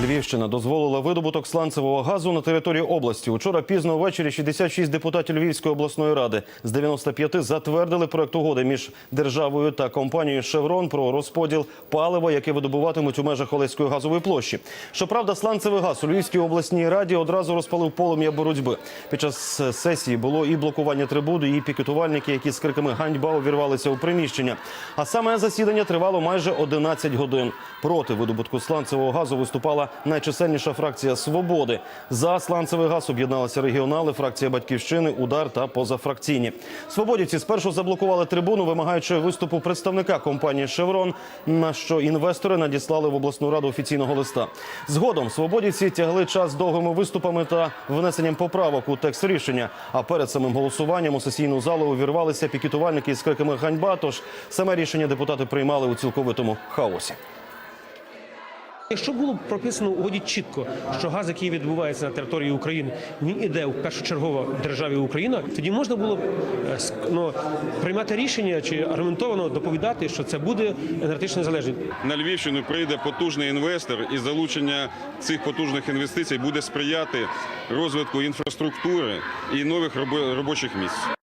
Львівщина дозволила видобуток сланцевого газу на території області. Учора пізно ввечері 66 депутатів Львівської обласної ради з 95 затвердили проект угоди між державою та компанією «Шеврон» про розподіл палива, яке видобуватимуть у межах Олеської газової площі. Щоправда, сланцевий газ у Львівській обласній раді одразу розпалив полум'я боротьби. Під час сесії було і блокування трибуни, і пікетувальники, які з криками ганьба увірвалися у приміщення. А саме засідання тривало майже 11 годин. Проти видобутку сланцевого газу виступала найчисельніша фракція Свободи. За сланцевий газ об'єдналися регіонали, фракція Батьківщини, удар та позафракційні. Свободівці спершу заблокували трибуну, вимагаючи виступу представника компанії Шеврон. На що інвестори надіслали в обласну раду офіційного листа. Згодом свободівці тягли час довгими виступами та внесенням поправок у текст рішення. А перед самим голосуванням у сесійну залу увірвалися пікетувальники з криками ганьба. Тож саме рішення депутати приймали у цілковитому хаосі. Якщо було прописано у угоді чітко, що газ, який відбувається на території України, він іде в першочергово державі Україна, тоді можна було б е, ну, приймати рішення чи аргументовано доповідати, що це буде енергетична незалежність. на Львівщину прийде потужний інвестор, і залучення цих потужних інвестицій буде сприяти розвитку інфраструктури і нових робочих місць.